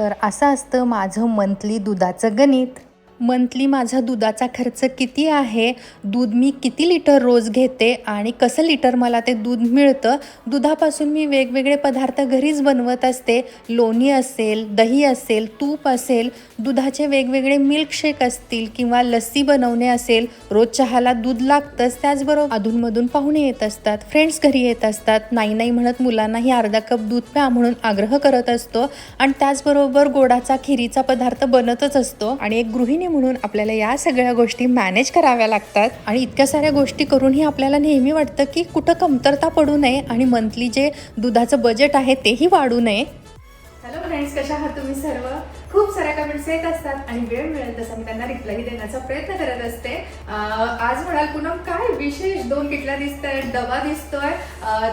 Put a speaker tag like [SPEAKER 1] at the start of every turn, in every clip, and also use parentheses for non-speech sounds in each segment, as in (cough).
[SPEAKER 1] तर असं असतं माझं मंथली दुधाचं गणित. मंथली माझा दुधाचा खर्च किती आहे? दूध मी किती लिटर रोज घेते आणि कसं लिटर मला ते दूध मिळतं? दुधापासून मी वेगवेगळे पदार्थ घरीच बनवत असते. लोणी असेल दही असेल तूप असेल दुधाचे वेगवेगळे मिल्कशेक असतील किंवा लस्सी बनवणे असेल रोज चहाला दूध लागतंच त्याचबरोबर अधूनमधून पाहुणे येत असतात फ्रेंड्स घरी येत असतात नाही नाही म्हणत मुलांनाही अर्धा कप दूध प्या म्हणून आग्रह करत असतो. आणि त्याचबरोबर गोडाचा खिरीचा पदार्थ बनतच असतो. आणि एक गृहिणी म्हणून आपल्याला या सगळ्या गोष्टी मॅनेज कराव्या लागतात. आणि इतक्या साऱ्या गोष्टी करूनही आपल्याला नेहमी वाटतं की कुठं कमतरता पडू नये आणि मंथली जे दुधाचं बजेट आहे तेही वाढू नये.
[SPEAKER 2] हॅलो फ्रेंड्स कशा आहात तुम्ही सर्व? खूप साऱ्या कमेंट्स येत असतात आणि वेळ मिळेल तसं मी त्यांना रिप्लाय देण्याचा प्रयत्न करत असते. आज म्हणाल पुन्हा काय विशेष? दोन किटल्या दिसत आहेत डबा दिसतोय.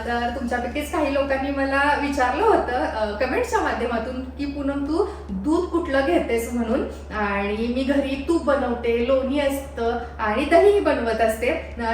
[SPEAKER 2] तर तुमच्यापैकीच काही लोकांनी मला विचारलं होतं कमेंट्सच्या माध्यमातून की पूनम तू दूध कुठलं घेतेस म्हणून? आणि मी घरी तूप बनवते लोणी असतं आणि दहीही बनवत असते.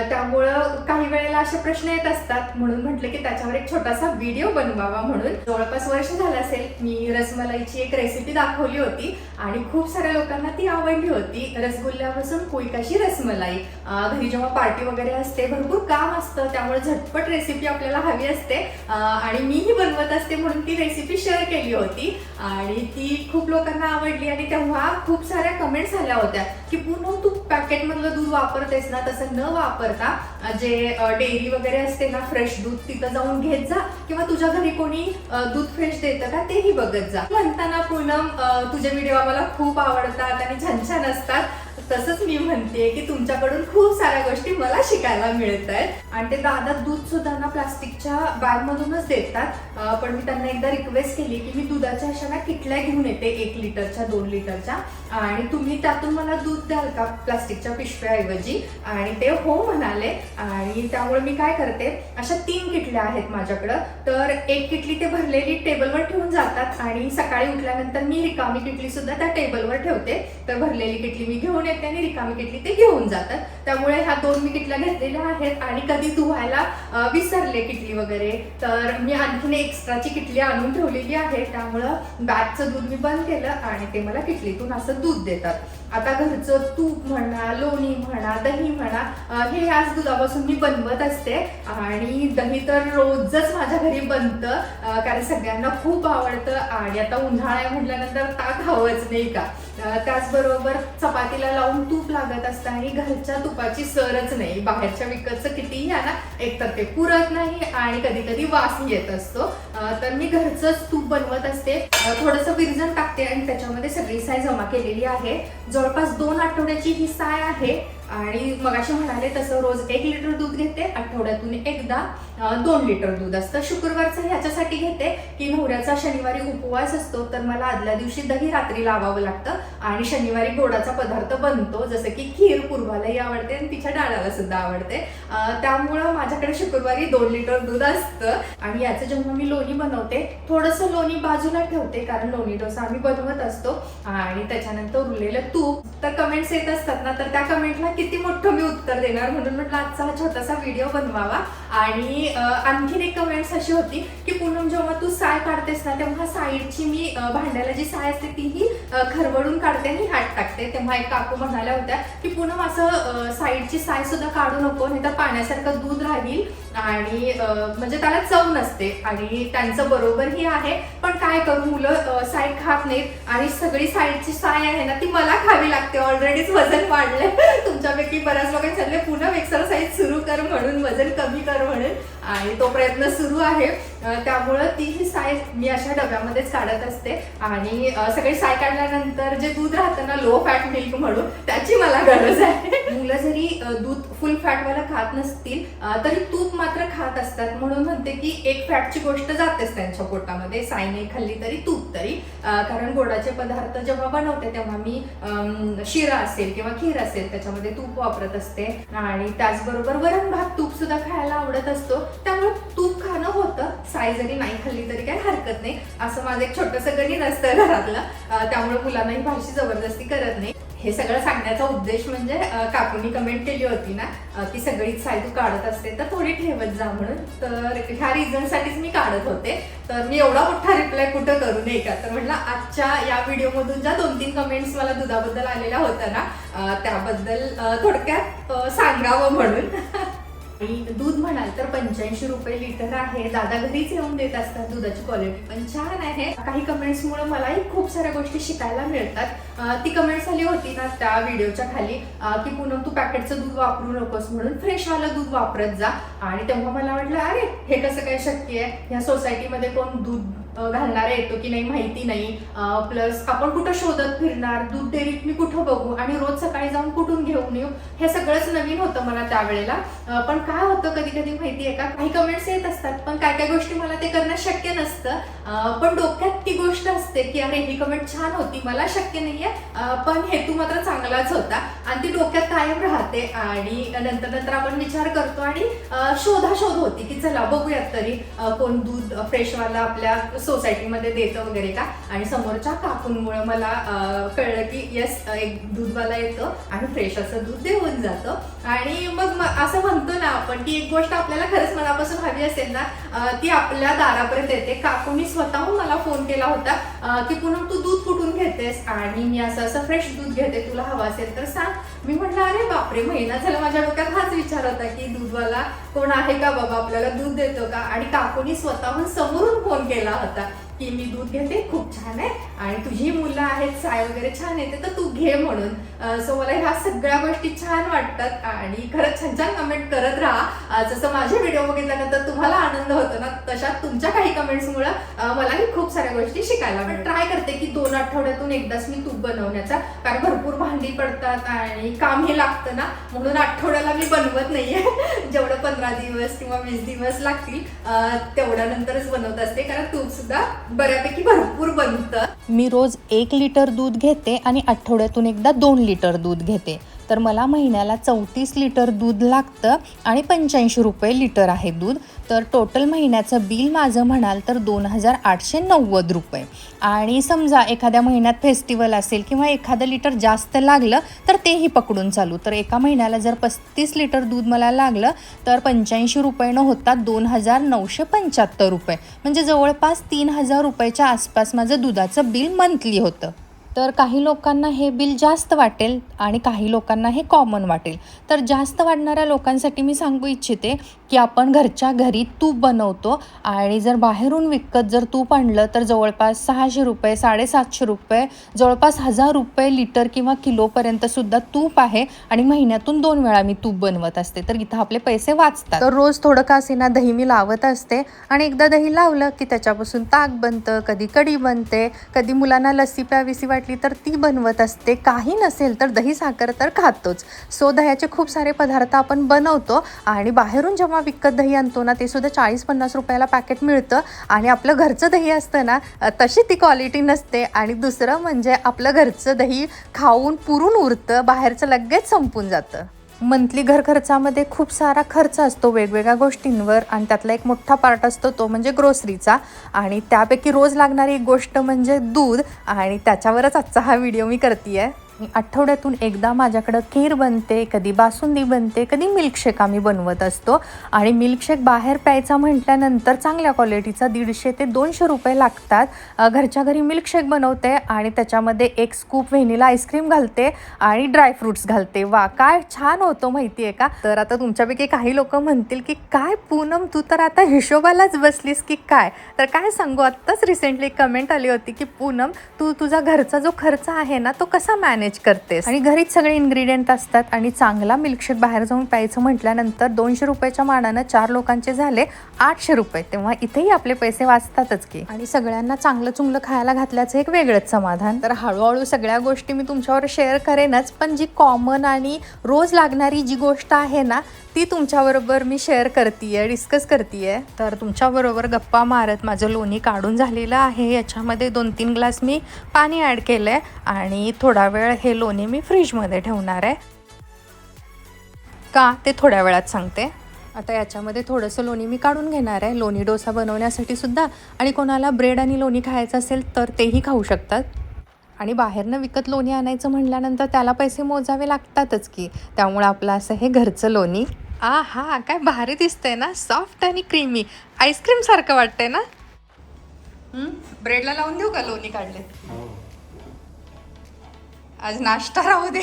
[SPEAKER 2] त्यामुळं काही वेळेला असे प्रश्न येत असतात. म्हणून म्हटलं की त्याच्यावर एक छोटासा व्हिडिओ बनवावा म्हणून. जवळपास वर्ष झालं असेल मी रसमलाईची एक रेसिपी दाखवली होती आणि खूप साऱ्या लोकांना ती आवडली होती. रसगुल्ल्यापासून कोयकाशी रसमलाई. घरी जेव्हा पार्टी वगैरे असते भरपूर काम असतं त्यामुळे झटपट रेसिपी आपल्याला हवी असते. आणि मीही बनवत असते म्हणून ती रेसिपी शेअर केली होती. आणि ती खूप लोकांना आवडली आणि तेव्हा खूप साऱ्या कमेंट्स आल्या होत्या की पूर्ण तू पॅकेटमधलं दूध वापरतेस ना तसं न वापरता जे डेअरी वगैरे असते ना फ्रेश दूध तिथं जाऊन घेत जा किंवा तुझ्या घरी कोणी दूध फ्रेश देतं का तेही बघत जा. म्हणताना पूनम तुझे व्हिडिओ आम्हाला खूप आवडतात आणि छान छान असतात. तसंच मी म्हणते की तुमच्याकडून खूप साऱ्या गोष्टी मला शिकायला मिळत आहेत. आणि ते दादा दूध सुद्धा ना प्लास्टिकच्या बॅग मधूनच देतात पण मी त्यांना एकदा रिक्वेस्ट केली की मी दुधाच्या अशा ना किटल्या घेऊन येते एक लिटरच्या दोन लिटरच्या. आणि तुम्ही त्यातून मला दूध द्याल का प्लास्टिकच्या पिशव्याऐवजी? आणि ते हो म्हणाले. आणि त्यामुळे मी काय करते अशा तीन किटल्या आहेत माझ्याकडं. तर एक किटली ते भरलेली टेबलवर ठेवून जातात. आणि सकाळी उठल्यानंतर मी रिकामी किटली सुद्धा त्या टेबलवर ठेवते. तर भरलेली किटली मी घेऊन येते. आणि रिकामी किटली ते घेऊन जातात. त्यामुळे ह्या दोन मी किटल्या घेतलेल्या आहेत आणि कधी धुवायला विसरले किटली वगैरे. तर मी आणखीन एक्स्ट्राची किटली आणून ठेवलेली आहे. त्यामुळं बॅगचं दूध मी बंद केलं आणि ते मला किटलीतून असं दूध देतात. आता घरचं तूप म्हणा लोणी म्हणा दही म्हणा हे याच दुधापासून मी बनवत असते. आणि दही तर रोजच माझ्या घरी बनतं कारण सगळ्यांना खूप आवडतं आणि आता उन्हाळा म्हटल्यानंतर ताक हवंच नाही का? त्याचबरोबर चपातीला लावून तूप लागत असतं आणि घरच्या तुपाची सरच नाही. बाहेरच्या विकतचं कितीही आणा एकतर ते पुरत नाही आणि कधी कधी वास येत असतो. तर मी घरचंच तूप बनवत असते. थोडस थोडंसं विरजण टाकते आणि त्याच्यामध्ये सगळी साय जमा केलेली आहे. जवळपास दोन आठवड्याची ही साय आहे. आणि मगाशी म्हणाले तसं रोज एक लिटर दूध घेते आठवड्यातून एकदा दोन लिटर दूध असतं. शुक्रवारचं ह्याच्यासाठी घेते की नवऱ्याचा शनिवारी उपवास असतो तर मला आदल्या दिवशी दही रात्री लावावं लागतं आणि शनिवारी गोडाचा पदार्थ बनतो जसं की खीर पूर्वालाही आवडते आणि तिच्या डाळाला सुद्धा आवडते. त्यामुळं माझ्याकडे शुक्रवारी दोन लिटर दूध असतं आणि याचं जेव्हा मी लोणी बनवते थोडंसं लोणी बाजूला ठेवते कारण लोणी डोसा आम्ही बनवत असतो आणि त्याच्यानंतर उरलेलं तूप. तर कमेंट्स येत असतात ना तर त्या कमेंटला किती मोठं मी उत्तर देणार म्हणून म्हटलं आजचा हा छोटासा व्हिडिओ बनवावा. आणि आणखीन एक कमेंट्स अशी होती की पूनम जेव्हा तू साय काढतेस ना तेव्हा साईडची मी भांड्याला जी साय असते तीही खरवडून काढते आणि हात टाकते. तेव्हा एक काकू म्हणाल्या होत्या की पूनम असं साईडची साय सुद्धा काढू नको नाही तर पाण्यासारखं दूध राहील आणि म्हणजे त्याला चव नसते आणि त्यांचं बरोबरही आहे. पण काय करू मुलं साय खात नाहीत आणि सगळी साईडची साय आहे ना ती मला खावी लागते. ऑलरेडीच वजन वाढलंय. (laughs) बऱ्याच लोकांनी सांगले पुन्हा एक्सरसाइज सुरू कर म्हणून वजन कमी कर म्हणून. आणि तो प्रयत्न सुरू आहे. त्यामुळं ती ही साय मी अशा डब्यामध्येच काढत असते. आणि सगळी साय काढल्यानंतर जे दूध राहतं ना लो फॅट मिल्क म्हणून त्याची मला गरज आहे. मुलं जरी दूध फुल फॅटवाला खात नसतील तरी तूप मात्र खात असतात. म्हणून म्हणते की एक फॅटची गोष्ट जातेच त्यांच्या पोटामध्ये. साय नाही खाल्ली तरी तूप तरी. कारण गोडाचे पदार्थ जेव्हा बनवते तेव्हा मी अं, शिरा असेल किंवा खीर असेल त्याच्यामध्ये तूप तूप वापरत असते. आणि त्याचबरोबर वरण भात तूप सुद्धा खायला आवडत असतो. त्यामुळे तूप खाणं होतं. साई जरी नाही खाल्ली तरी काही हरकत नाही. असं माझं एक छोटंसं गणित असतं घरातलं. त्यामुळे मुलांना ही भाषी जबरदस्ती करत नाही.
[SPEAKER 3] हे सगळं सांगण्याचा उद्देश म्हणजे अं, काकूनी कमेंट केली होती ना की सगळीच साय तू काढत असते तर थोडी ठेवत जा म्हणून. तर ह्या रिझनसाठीच मी काढत होते. तर मी एवढा मोठा रिप्लाय कुठं करू नये का? तर म्हटलं आजच्या या व्हिडिओमधून ज्या दोन तीन कमेंट्स मला दुधाबद्दल आलेल्या होत्या ना त्याबद्दल थोडक्यात सांगावं म्हणून. (laughs) दूध म्हणाल तर पंच्याऐंशी रुपये लिटर आहे. दादा घरीच येऊन देत असतात दुधाची क्वालिटी पण छान आहे. काही कमेंट्समुळे मलाही खूप साऱ्या गोष्टी शिकायला मिळतात. ती कमेंट्स आली होती ना त्या व्हिडिओच्या खाली की पूनम तू पॅकेटचं दूध वापरू नकोस म्हणून फ्रेशवालं दूध वापरत जा. आणि तेव्हा मला वाटलं अरे हे कसं काय शक्य आहे? ह्या सोसायटीमध्ये कोण दूध घालणारा येतो की नाही माहिती नाही. प्लस आपण कुठं शोधत फिरणार दूध डेअरीत मी कुठं बघू आणि रोज सकाळी जाऊन कुठून घेऊन येऊ हे सगळंच नवीन होतं मला त्यावेळेला. पण काय होतं कधी कधी माहिती आहे का? काही कमेंट्स येत असतात पण काय काय गोष्टी मला ते करणं शक्य नसतं. पण डोक्यात ती गोष्ट असते की अरे ही कमेंट छान होती मला शक्य नाहीये. पण हेतू मात्र चांगलाच होता. आणि ती डोक्यात कायम राहते आणि नंतर नंतर आपण विचार करतो आणि शोधा शोधाशोध होती की चला बघूयात तरी कोण दूध फ्रेशवाला आपल्या सोसायटीमध्ये देतं वगैरे का? आणि समोरच्या काकूंमुळे मला कळलं की येस एक दूधवाला येतो आणि फ्रेश असं दूध देऊन जातं. आणि मग असं म्हणतो ना आपण की एक गोष्ट आपल्याला खरंच मनापासून हवी असेल ना ती आपल्या दारापर्यंत येते. काकूंनी स्वतःहून मला फोन केला होता की पुन्हा तू दूध कुठून घेतेस? आणि मी असं असं फ्रेश दूध घेते तुला हवं असेल तर सांग. मी म्हटलं अरे बापरे महिना झाला माझ्या डोक्यात हाच विचार होता की दूधवाला कोण आहे का बाबा? आपल्याला दूध देतो का? आणि काकूनी स्वतःहून समोरून फोन केला होता. da की मी दूध घेते खूप छान आहे. आणि तुझी मुलं आहेत साय वगैरे छान येते तर तू घे म्हणून. सो मला ह्या सगळ्या गोष्टी छान वाटतात. आणि खरंच छान छान कमेंट करत राहा. जसं माझे व्हिडिओ बघितल्यानंतर तुम्हाला आनंद होतो ना तशा तुमच्या काही कमेंट्समुळे मलाही खूप साऱ्या गोष्टी शिकायला पण ट्राय करते की दोन आठवड्यातून एकदाच मी तूप बनवण्याचा. कारण भरपूर भांडी पडतात आणि काम हे लागतं ना म्हणून आठवड्याला मी बनवत नाहीये. (laughs) जेवढं पंधरा दिवस किंवा वीस दिवस लागतील तेवढ्यानंतरच बनवत असते. कारण तूप सुद्धा बऱ्यापैकी भरपूर बनतं.
[SPEAKER 2] मी रोज एक लिटर दूध घेते आणि आठवड्यातून एकदा दोन लिटर दूध घेते. तर मला महिन्याला चौतीस लिटर दूध लागतं आणि पंच्याऐंशी रुपये लिटर आहे दूध. तर टोटल महिन्याचं बिल माझं म्हणाल तर दोन हजार आठशे नव्वद रुपये. आणि समजा एखाद्या महिन्यात फेस्टिवल असेल किंवा एखादं लिटर जास्त लागलं तर तेही पकडून चालू. तर एका महिन्याला जर पस्तीस लिटर दूध मला लागलं तर पंच्याऐंशी रुपये न होता दोन हजार नऊशे पंच्याहत्तर रुपये. म्हणजे जवळपास तीन हजार रुपयाच्या आसपास माझं दुधाचं बिल मंथली होतं. तर काही लोकांना हे बिल जास्त वाटेल आणि काही लोकांना हे कॉमन वाटेल. तर जास्त वाढणाऱ्या लोकांसाठी मी सांगू इच्छिते की आपण घरच्या घरी तूप बनवतो आणि जर बाहेरून विकत जर तूप आणलं तर जवळपास सहाशे रुपये साडेसातशे रुपये जवळपास हजार रुपये लिटर किंवा किलोपर्यंत सुद्धा तूप आहे आणि महिन्यातून दोन वेळा मी तूप बनवत असते. तर इथं आपले पैसे वाचतात. तर रोज थोडं का असेना दही मी लावत असते आणि एकदा दही लावलं की त्याच्यापासून ताक बनतं कधी कढी बनते कधी मुलांना लस्सी प्यावीसी वाटली तर ती बनवत असते. काही नसेल तर दही साखर तर खातोच. सो दह्याचे खूप सारे पदार्थ आपण बनवतो आणि बाहेरून जेव्हा विकत दही आणतो ना ते सुद्धा चाळीस पन्नास रुपयाला पॅकेट मिळतं आणि आपलं घरचं दही असतं ना तशी ती क्वालिटी नसते. आणि दुसरं म्हणजे आपलं घरचं दही खाऊन पुरून उरतं बाहेरचं लगेच संपून जातं. मंथली घर खर्चामध्ये खूप सारा खर्च असतो वेगवेगळ्या गोष्टींवर आणि त्यातला एक मोठा पार्ट असतो तो म्हणजे ग्रोसरीचा आणि त्यापैकी रोज लागणारी एक गोष्ट म्हणजे दूध. आणि त्याच्यावरच आजचा हा व्हिडिओ मी करते आहे आठवड्यातून एकदा माझ्याकडं खीर बनते कधी बासुंदी बनते कधी मिल्कशेक आम्ही बनवत असतो. आणि मिल्कशेक बाहेर प्यायचा म्हटल्यानंतर चांगल्या क्वालिटीचा दीडशे ते दोनशे रुपये लागतात. घरच्या घरी मिल्कशेक बनवते आणि त्याच्यामध्ये एक स्कूप व्हेनिला आईस्क्रीम घालते आणि ड्रायफ्रुट्स घालते. वा काय छान होतो माहिती आहे का? तर आता तुमच्यापैकी काही लोक म्हणतील की काय पूनम तू तर आता हिशोबालाच बसलीस की काय? तर काय सांगू? आत्ताच रिसेंटली कमेंट आली होती की पूनम तू तुझा घरचा जो खर्च आहे ना तो कसा मॅनेज करतेस. आणि घरीच सगळे इन्ग्रेडियंट असतात आणि चांगला मिल्कशेक बाहेर जाऊन प्यायचं म्हटल्यानंतर दोनशे रुपयाच्या मानानं चार लोकांचे झाले आठशे रुपये. तेव्हा इथेही आपले पैसे वाचतातच की. आणि सगळ्यांना चांगलं चुंगलं खायला घातल्याचं एक वेगळंच समाधान. तर हळूहळू सगळ्या गोष्टी मी तुमच्यावर शेअर करेनच पण जी कॉमन आणि रोज लागणारी जी गोष्ट आहे ना ती तुमच्याबरोबर मी शेअर करते डिस्कस करते तर तुमच्याबरोबर गप्पा मारत माझं लोणी काढून झालेलं आहे. याच्यामध्ये दोन तीन ग्लास मी पाणी ॲड केलं आहे आणि थोडा वेळ हे लोणी मी फ्रीजमध्ये ठेवणार आहे. का? ते थोड्या वेळात सांगते. आता याच्यामध्ये थोडंसं लोणी मी काढून घेणार आहे. लोणी डोसा बनवण्यासाठी सुद्धा. आणि कोणाला ब्रेड आणि लोणी खायचं असेल तर तेही खाऊ शकतात. आणि बाहेरनं विकत लोणी आणायचं म्हणल्यानंतर त्याला पैसे मोजावे लागतातच की. त्यामुळं आपलं असं हे घरचं लोणी. आ हा काय भारी दिसतंय ना? सॉफ्ट आणि क्रीमी. आईस्क्रीम सारखं वाटतंय ना? ब्रेडला लावून देऊ का लोणी काढले? आज नाश्ता राहू दे.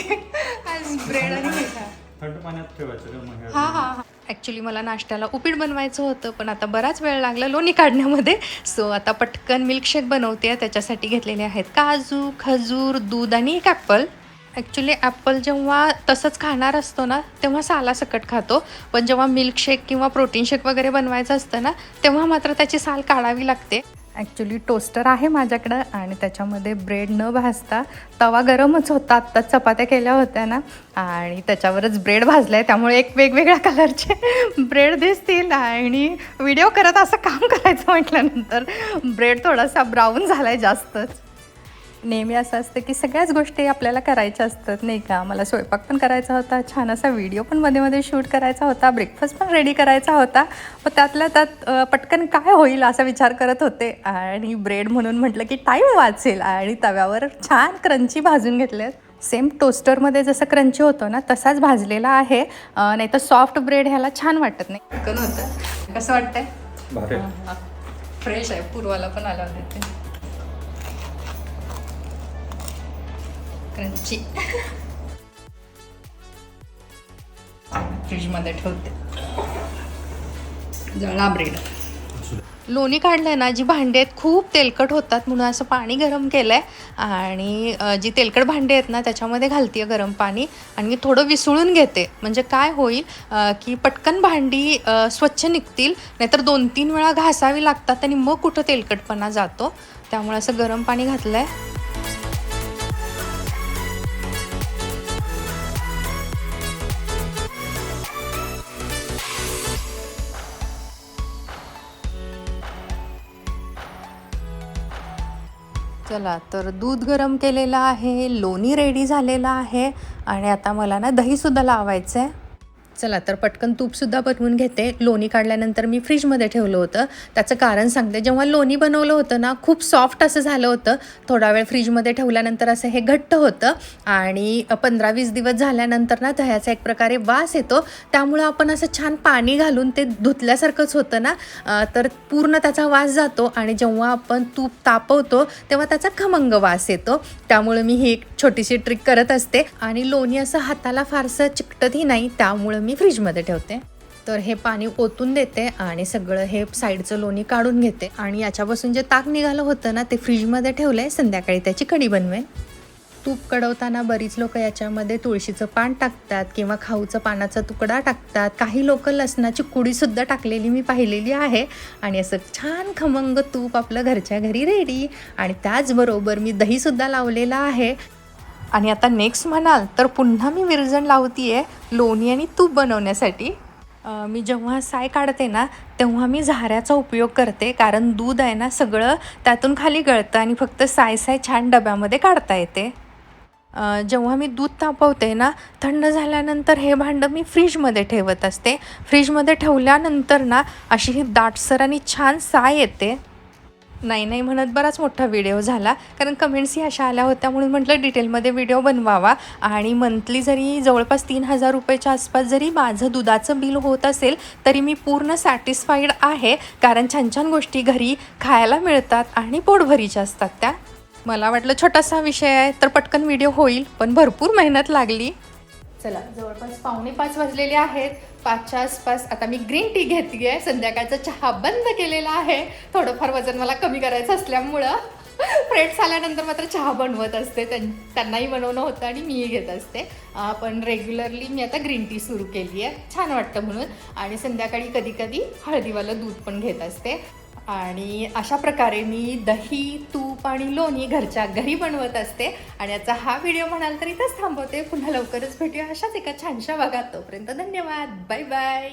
[SPEAKER 2] आज ब्रेड आणि हे खा.
[SPEAKER 4] थंड पाण्यात ठेवायचं
[SPEAKER 2] हा हा हा. ॲक्च्युली मला नाश्त्याला उपीट बनवायचं होतं पण आता बराच वेळ लागला लोणी काढण्यामध्ये. सो आता पटकन मिल्कशेक बनवते त्याच्यासाठी घेतलेले आहेत काजू खजूर दूध आणि एक ॲपल ॲक्च्युली ॲपल जेव्हा तसंच खाणार असतो ना तेव्हा साला सकट खातो. पण जेव्हा मिल्कशेक किंवा प्रोटीन शेक वगैरे बनवायचं असतं ना तेव्हा मात्र त्याची साल काढावी लागते. ॲक्च्युली टोस्टर आहे माझ्याकडं आणि त्याच्यामध्ये ब्रेड न भाजता तवा गरमच होता. आत्ताच चपात्या केल्या होत्या ना. आणि त्याच्यावरच ब्रेड भाजलं आहे त्यामुळे एक वेगवेगळ्या कलरचे ब्रेड दिसतील. आणि व्हिडिओ करत असं काम करायचं म्हटल्यानंतर ब्रेड थोडासा ब्राऊन झाला आहे जास्तच. नेहमी असं असतं की सगळ्याच गोष्टी आपल्याला करायच्या असतात नाही का? मला स्वयंपाक पण करायचा होता छान असा व्हिडिओ पण मध्ये मध्ये शूट करायचा होता ब्रेकफास्ट पण रेडी करायचा होता. पण त्यातल्या त्यात पटकन काय होईल असा विचार करत होते. आणि ब्रेड म्हणून म्हटलं की टाईम वाचेल. आणि तव्यावर छान क्रंची भाजून घेतलेत सेम टोस्टरमध्ये जसं क्रंची होतो ना तसाच भाजलेला आहे. नाही तर सॉफ्ट ब्रेड ह्याला छान वाटत नाही. होतं. कसं वाटतंय? फ्रेश आहे. पूर्वाला पण आला देते क्रंची. फ्रीजमध्ये ठेवते. जळा ब्रेड लोणी काढलंय ना जी भांडी आहेत खूप तेलकट होतात म्हणून असं पाणी गरम केलं आहे आणि जी तेलकट भांडी आहेत ना त्याच्यामध्ये घालते गरम पाणी. आणि मी थोडं विसळून घेते. म्हणजे काय होईल की पटकन भांडी स्वच्छ निघतील. नाहीतर दोन तीन वेळा घासावी लागतात आणि मग कुठं तेलकटपणा जातो. त्यामुळे असं गरम पाणी घातलं आहे चला तर दूध गरम केलेलं आहे लोणी रेडी झालेलं आहे आणि आता मला ना दहीसुद्धा लावायचं आहे चला तर पटकन तूपसुद्धा बनवून घेते. लोणी काढल्यानंतर मी फ्रीजमध्ये ठेवलं होतं. त्याचं कारण सांगते जेव्हा लोणी बनवलं होतं ना खूप सॉफ्ट असं झालं होतं. थोडा वेळ फ्रीजमध्ये ठेवल्यानंतर असं हे घट्ट होतं आणि पंधरा वीस दिवस झाल्यानंतर ना दह्याचा एक प्रकारे वास येतो. त्यामुळं आपण असं छान पाणी घालून ते धुतल्यासारखंच होतं ना तर पूर्ण त्याचा वास जातो आणि जेव्हा आपण तूप तापवतो तेव्हा त्याचा खमंग वास येतो. त्यामुळे मी ही एक छोटीशी ट्रिक करत असते. आणि लोणी असं हाताला फारसं चिकटतही नाही त्यामुळं मी मी फ्रीजमध्ये ठेवते. तर हे पाणी ओतून देते आणि सगळं हे साईडचं लोणी काढून घेते. आणि याच्यापासून जे ताक निघालं होतं ना ते फ्रीजमध्ये ठेवलं आहे संध्याकाळी त्याची कडी बनवेन. तूप कडवताना बरीच लोक याच्यामध्ये तुळशीचं पान टाकतात किंवा खाऊचं पानाचा तुकडा टाकतात. काही लोक लसणाची कुडीसुद्धा टाकलेली मी पाहिलेली आहे. आणि असं छान खमंग तूप आपलं घरच्या घरी रेडी आणि त्याचबरोबर मी दहीसुद्धा लावलेलं आहे. आणि आता नेक्स्ट म्हणाल तर पुन्हा मी विरजण आहे लोणी आणि तूप बनवण्यासाठी. मी जेव्हा साय काढते ना तेव्हा मी झाऱ्याचा उपयोग करते कारण दूध आहे ना सगळं त्यातून खाली गळतं आणि फक्त साय साय छान डब्यामध्ये काढता येते. जेव्हा मी दूध तापवते ना थंड झाल्यानंतर हे भांडं मी फ्रीजमध्ये ठेवत असते. फ्रीजमध्ये ठेवल्यानंतर ना अशी ही दाटसर आणि छान साय येते. नाही नाही म्हणत बराच मोठा व्हिडिओ झाला. कारण कमेंट्सही अशा आल्या होत्या म्हणून म्हटलं डिटेलमध्ये व्हिडिओ बनवावा. आणि मंथली जरी जवळपास तीन हजार रुपयाच्या आसपास जरी माझं दुधाचं बिल होत असेल तरी मी पूर्ण सॅटिस्फाईड आहे. कारण छान छान गोष्टी घरी खायला मिळतात आणि पोटभरीच्या असतात त्या. मला वाटलं छोटासा विषय आहे तर पटकन व्हिडिओ होईल पण भरपूर मेहनत लागली. चला जवळपास पावणे पाच वाजलेले आहेत. पाचच्या आसपास आता मी ग्रीन टी घेतली आहे संध्याकाळचा चहा बंद केलेला आहे. थोडंफार वजन मला कमी करायचं असल्यामुळं फ्रेंड्स आल्यानंतर मात्र चहा बनवत असते. त्यां- त्यांनाही बनवणं होतं आणि मीही घेत असते. पण रेग्युलरली मी आता ग्रीन टी सुरू केली आहे छान वाटतं म्हणून. आणि संध्याकाळी कधी कधी हळदीवालं दूध पण घेत असते. आणि अशा प्रकारे मी दही तूप आणि लोणी घरच्या घरी बनवत असते. आणि याचा हा व्हिडिओ म्हणाल तर इथंच थांबवते. पुन्हा लवकरच भेटूया अशाच एका छानशा भागात. तोपर्यंत धन्यवाद. Bye bye.